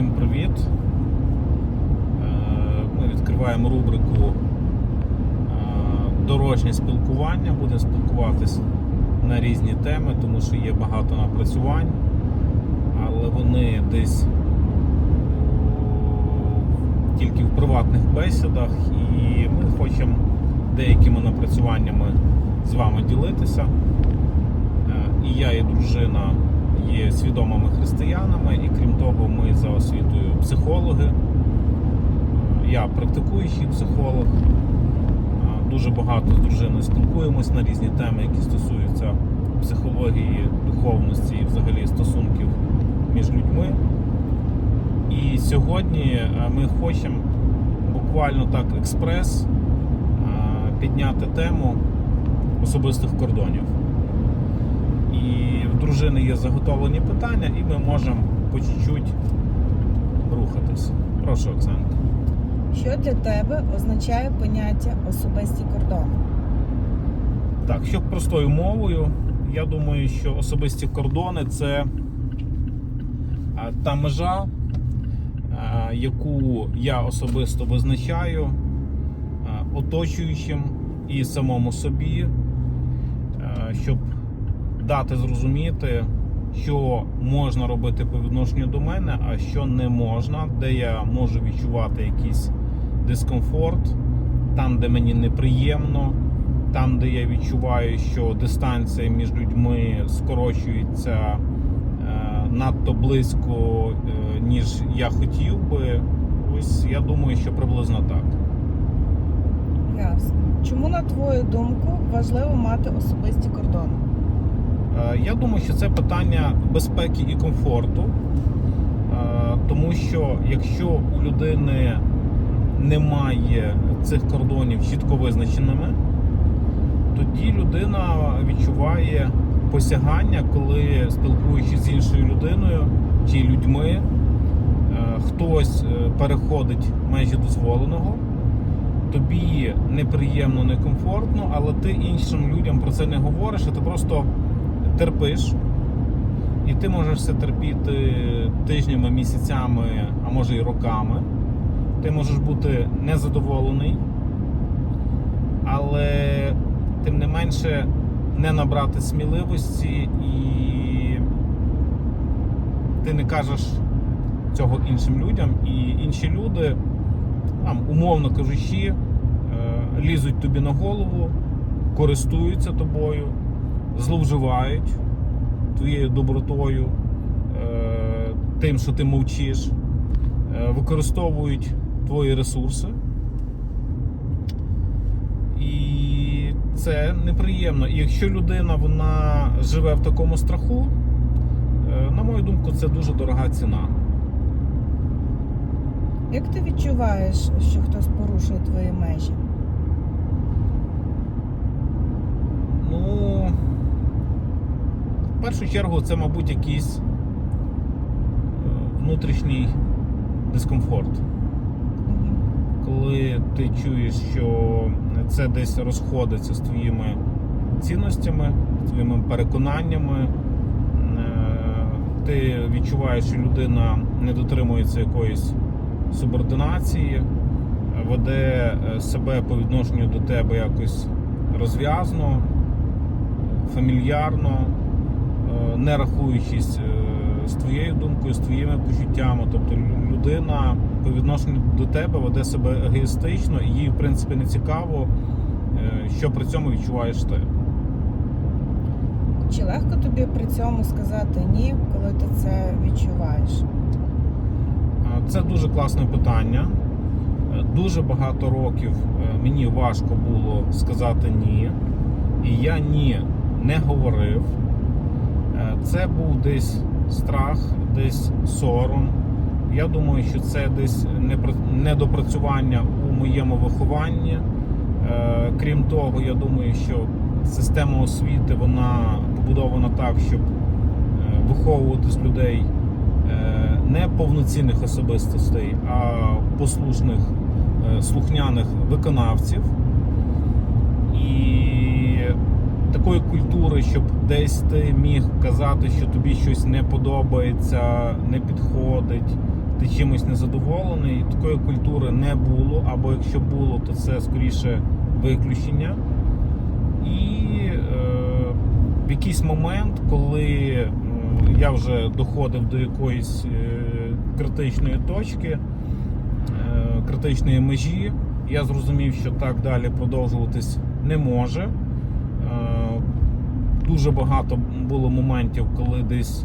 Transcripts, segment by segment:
Всім привіт! Е, Ми відкриваємо рубрику е, Дорожнє спілкування. Будемо спілкуватись на різні теми, тому що є багато напрацювань, але вони десь тільки в приватних бесідах, і ми хочемо деякими напрацюваннями з вами ділитися. Е, І я, і дружина свідомими християнами, і крім того, ми за освітою психологи. Я практикуючий психолог. Дуже багато з дружиною спілкуємось на різні теми, які стосуються психології, духовності і взагалі стосунків між людьми. І сьогодні е, ми хочемо буквально так експрес підняти тему особистих кордонів. І в дружини є заготовлені питання, і ми можемо по чуть-чуть рухатись. Прошу, Оксанка. Що для тебе означає поняття особисті кордони? Так, щоб простою мовою, я думаю, що особисті кордони це та межа, яку я особисто визначаю оточуючим і самому собі, щоб дати зрозуміти, що можна робити по відношенню до мене, а що не можна, де я можу відчувати якийсь дискомфорт, там, де мені неприємно там, де я відчуваю, що дистанція між людьми скорочується е, надто близько, е, ніж я хотів би. Ось я думаю, що приблизно так. Ясно. Чому, на твою думку, важливо мати особисті кордони? Я думаю, що це питання безпеки і комфорту, Е, тому що якщо у людини немає цих кордонів чітко визначеними, тоді людина відчуває посягання, коли спілкуючись з іншою людиною чи людьми, е, хтось е, переходить межі дозволеного. Тобі неприємно, некомфортно, але ти іншим людям про це не говориш, а ти просто терпиш. І ти можеш це терпіти тижнями, місяцями, а може і роками. Ти можеш бути незадоволений, але тим не менше не набрати сміливості і ти не кажеш цього іншим людям, і інші люди, там, умовно кажучи, е, лізуть тобі на голову, користуються тобою, зловживають твоєю добротою, е, тим, що ти мовчиш, е, використовують твої ресурси. І це неприємно. І якщо людина вона живе в такому страху, е, на мою думку, це дуже дорога ціна. Як ти відчуваєш, що хтось порушує твої межі? Ну, в першу чергу, це, мабуть, якийсь е, внутрішній дискомфорт. Коли ти чуєш, що це десь розходиться з твоїми цінностями, з твоїми переконаннями, е, ти відчуваєш, що людина не дотримується якоїсь субординації, веде е, себе по відношенню до тебе якось розв'язно, фамільярно, не рахуючись е, з твоєю думкою, з твоїми почуттями. Тобто людина по відношенню до тебе веде себе егоїстично і їй, в принципі, не цікаво, е, що при цьому відчуваєш ти. Чи легко тобі при цьому сказати ні, коли ти це відчуваєш? Е, Це дуже класне питання. Е, Дуже багато років е, мені важко було сказати ні. І я ні не говорив. Е, Це був десь страх, десь сором. Я думаю, що це десь недопрацювання у моєму вихованні. Е, Крім того, я думаю, що система освіти вона побудована так, щоб е, виховувати з людей не повноцінних особистостей, а послушних, слухняних виконавців. І такої культури, щоб десь ти міг казати, що тобі щось не подобається, не підходить, ти чимось незадоволений. Такої культури не було, або якщо було, то це скоріше виключення. І е, в якийсь момент, коли е, я вже доходив до якоїсь е, критичної точки, е, критичної межі, я зрозумів, що так далі продовжуватись не може. Дуже багато було моментів, коли десь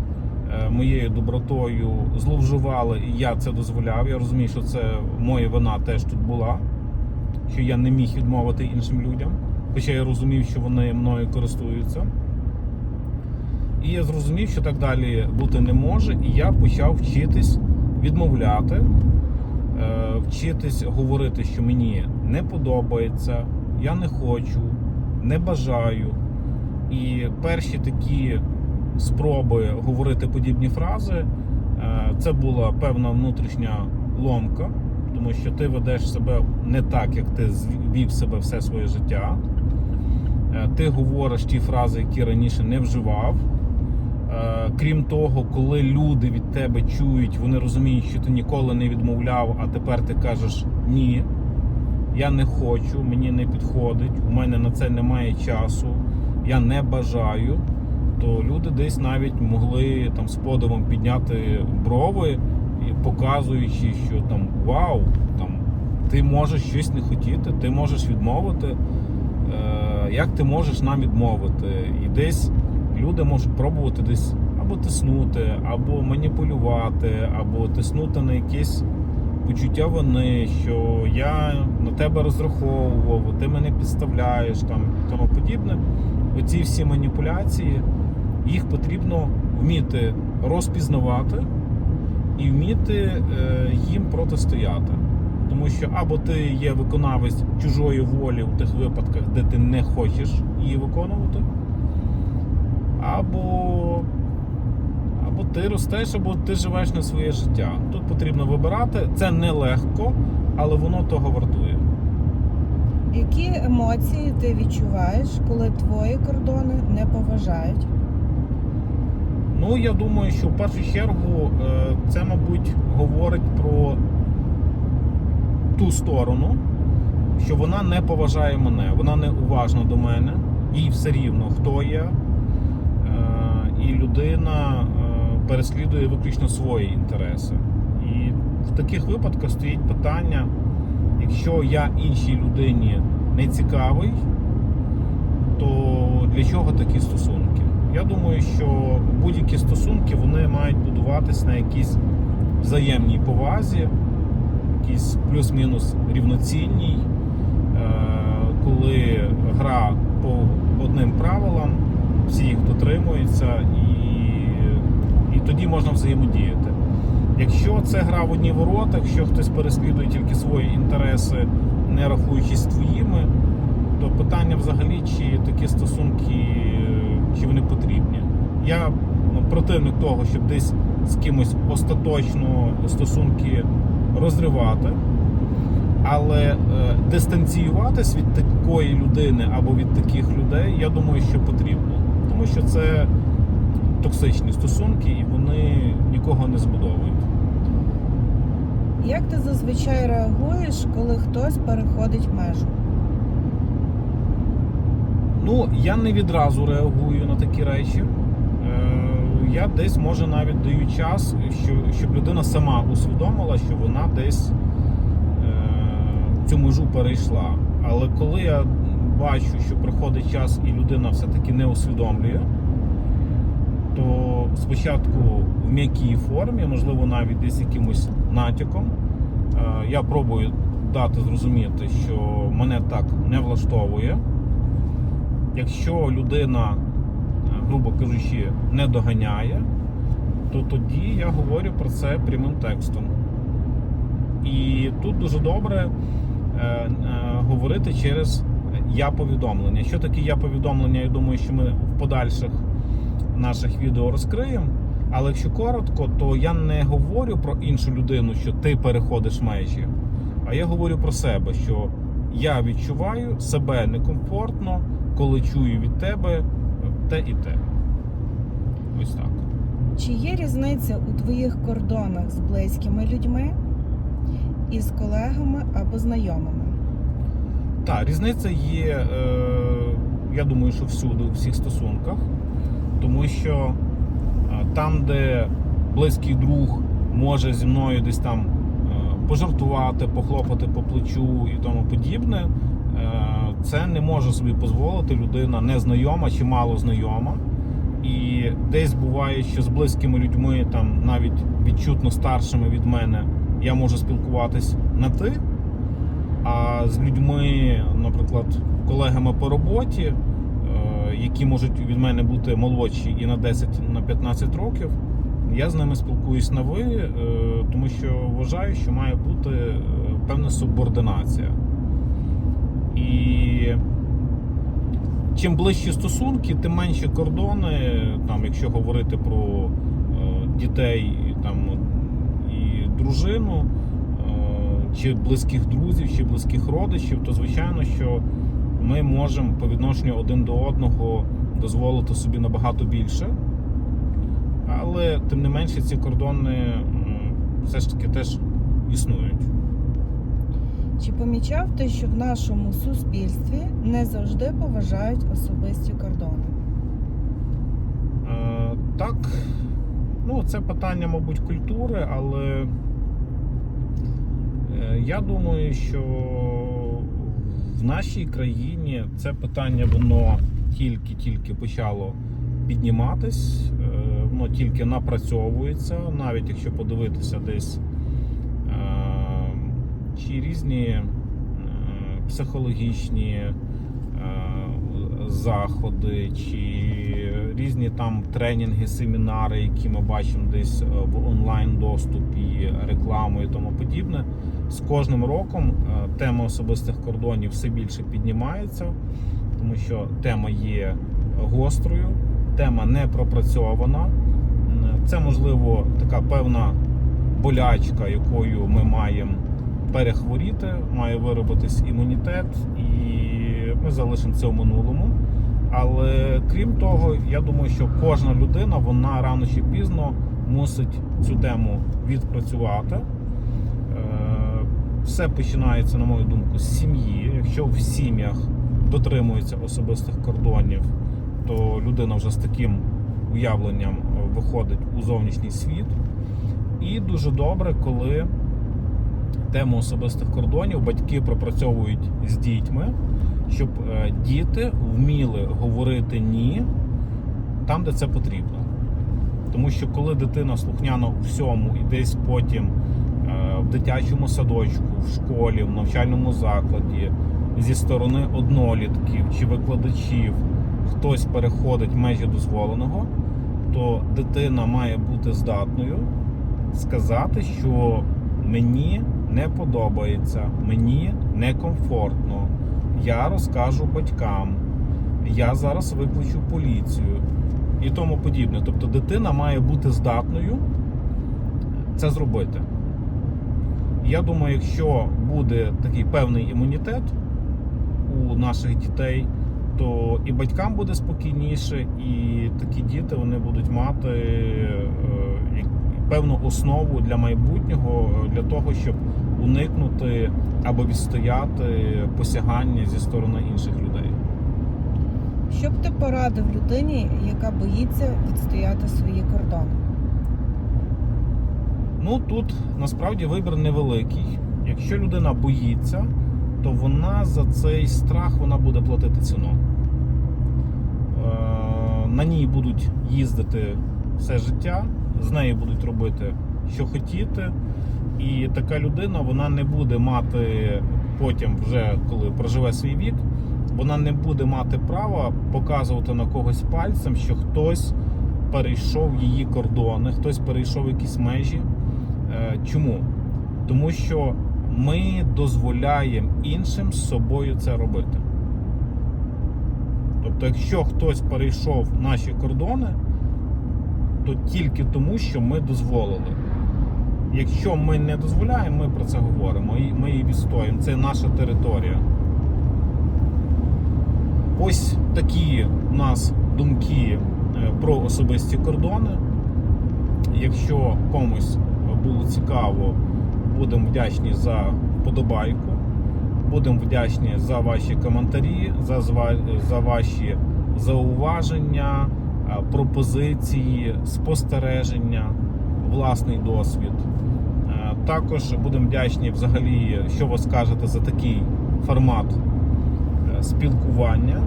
е, моєю добротою зловживали, і я це дозволяв. Я розумію, що це моя вина теж тут була, що я не міг відмовити іншим людям, хоча я розумів, що вони мною користуються. І я зрозумів, що так далі бути не може, і я почав вчитись відмовляти, е, вчитись говорити, що мені не подобається, я не хочу, не бажаю. І перші такі спроби говорити подібні фрази, е, це була певна внутрішня ломка, тому що ти ведеш себе не так, як ти вів себе все своє життя. Е, Ти говориш ті фрази, які раніше не вживав. Е, Крім того, коли люди від тебе чують, вони розуміють, що ти ніколи не відмовляв, а тепер ти кажеш ні, я не хочу, мені не підходить, у мене на це немає часу, я не бажаю, то люди десь навіть могли там з подивом підняти брови, показуючи, що там вау, там ти можеш щось не хотіти, ти можеш відмовити. Е, Як ти можеш нам відмовити? І десь люди можуть пробувати десь або тиснути, або маніпулювати, або тиснути на якісь почуття вини, що я на тебе розраховував, ти мене підставляєш там і тому подібне. Оці всі маніпуляції, їх потрібно вміти розпізнавати і вміти е, їм протистояти. Тому що або ти є виконавець чужої волі в тих випадках, де ти не хочеш її виконувати, або, або ти ростеш, або ти живеш на своє життя. Тут потрібно вибирати. Це нелегко, але воно того вартує. Які емоції ти відчуваєш, коли твої кордони не поважають? Ну, я думаю, що в першу чергу е, це, мабуть, говорить про ту сторону, що вона не поважає мене, вона не уважна до мене, їй все рівно, хто я. Е, І людина е, переслідує виключно свої інтереси. І в таких випадках стоїть питання, якщо я іншій людині не цікавий, то для чого такі стосунки? Я думаю, що будь-які стосунки вони мають будуватись на якійсь взаємній повазі, якійсь плюс-мінус рівноцінній, е, коли гра по одним правилам, всі їх дотримуються, тоді можна взаємодіяти. Якщо це гра в одні ворота, якщо хтось переслідує тільки свої інтереси, не рахуючись твоїми, то питання взагалі, чи такі стосунки, чи вони потрібні. Я ну, противник того, щоб десь з кимось остаточно стосунки розривати, але е, дистанціюватись від такої людини або від таких людей, я думаю, що потрібно. Тому що це токсичні стосунки і вони нікого не збудовують. Як ти зазвичай реагуєш, коли хтось переходить межу? Ну, я не відразу реагую на такі речі. Е, Я десь може навіть даю час, щоб людина сама усвідомила, що вона десь е, цю межу перейшла. Але коли я бачу, що приходить час і людина все-таки не усвідомлює, то спочатку в м'якій формі, можливо, навіть десь якимось натяком, е, я пробую дати зрозуміти, що мене так не влаштовує. Якщо людина, е, грубо кажучи, не доганяє, то тоді я говорю про це прямим текстом. І тут дуже добре е, говорити через я повідомлення. Що таке я повідомлення? Я думаю, що ми в подальших наших відео розкриємо. Але якщо коротко, то я не говорю про іншу людину, що ти переходиш межі, а я говорю про себе, що я відчуваю себе некомфортно, коли чую від тебе те і те. Ось так. Чи є різниця у твоїх кордонах з близькими людьми і з колегами або знайомими? Так, різниця є, е, я думаю, що всюди, у всіх стосунках, тому що е, там, де близький друг може зі мною десь там е, пожартувати, похлопати по плечу і тому подібне, е, це не може собі дозволити людина незнайома чи мало знайома. І десь буває, що з близькими людьми, там навіть відчутно старшими від мене, я можу спілкуватись на ти. А з людьми, наприклад, колегами по роботі, які можуть від мене бути молодші і на 10, на 15 років, я з ними спілкуюсь на ви, е, тому що вважаю, що має бути е, певна субординація. І чим ближчі стосунки, тим менші кордони, там, якщо говорити про е, дітей там, і дружину, чи близьких друзів, чи близьких родичів, то звичайно, що ми можемо по відношенню один до одного дозволити собі набагато більше. Але тим не менше ці кордони все ж таки теж існують. Чи помічав ти, що в нашому суспільстві не завжди поважають особисті кордони? Е, Так, ну це питання, мабуть, культури, але е, я думаю, що нашій країні це питання воно тільки-тільки почало підніматись, е, воно тільки напрацьовується, навіть якщо подивитися десь е, чи різні е, психологічні заходи, чи різні там тренінги, семінари, які ми бачимо десь е, в онлайн доступі, рекламу і тому подібне. З кожним роком е, тема особистих кордонів все більше піднімається, тому що тема є гострою, тема не пропрацьована. Це можливо така певна болячка, якою ми маємо перехворіти, має виробитись імунітет, і ми залишимо це в минулому. Але крім того, я думаю, що кожна людина вона рано чи пізно мусить цю тему відпрацювати. Е, Все починається, на мою думку, з сім'ї. Якщо в сім'ях дотримуються особистих кордонів, то людина вже з таким уявленням е, виходить у зовнішній світ. І дуже добре, коли тему особистих кордонів батьки пропрацьовують з дітьми, щоб е, діти вміли говорити ні там, де це потрібно. Тому що коли дитина слухняна у всьому і десь потім е, в дитячому садочку, в школі, в навчальному закладі, зі сторони однолітків чи викладачів хтось переходить межі дозволеного, то дитина має бути здатною сказати, що мені не подобається, мені некомфортно. Я розкажу батькам, я зараз викличу поліцію і тому подібне. Тобто дитина має бути здатною це зробити. Я думаю, якщо буде такий певний імунітет у наших дітей, то і батькам буде спокійніше, і такі діти вони будуть мати е, певну основу для майбутнього, е, для того, щоб уникнути або відстояти посягання зі сторони інших людей. Що б ти порадив людині, яка боїться відстояти свої кордони? Ну тут насправді вибір невеликий. Якщо людина боїться, то вона за цей страх вона буде платити ціну. Е, На ній будуть їздити все життя, з нею будуть робити, що хотіти. І така людина вона не буде мати потім, вже коли проживе свій вік, вона не буде мати права показувати на когось пальцем, що хтось перейшов її кордони, хтось перейшов якісь межі. Е, Чому? Тому що ми дозволяємо іншим з собою це робити. Тобто, якщо хтось перейшов наші кордони, то тільки тому, що ми дозволили. Якщо ми не дозволяємо, ми про це говоримо ми її відстоїмо. Це наша територія. Ось такі у нас думки е, про особисті кордони. Якщо комусь було цікаво, будемо вдячні за вподобайку. Будемо вдячні за ваші коментарі, за, за ваші зауваження, пропозиції, спостереження, власний досвід. Е, Також будемо вдячні взагалі, що ви скажете за такий формат е, спілкування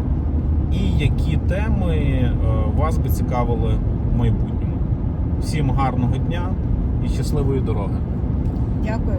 і які теми е, вас би цікавили в майбутньому. Всім гарного дня і щасливої дороги! Дякую.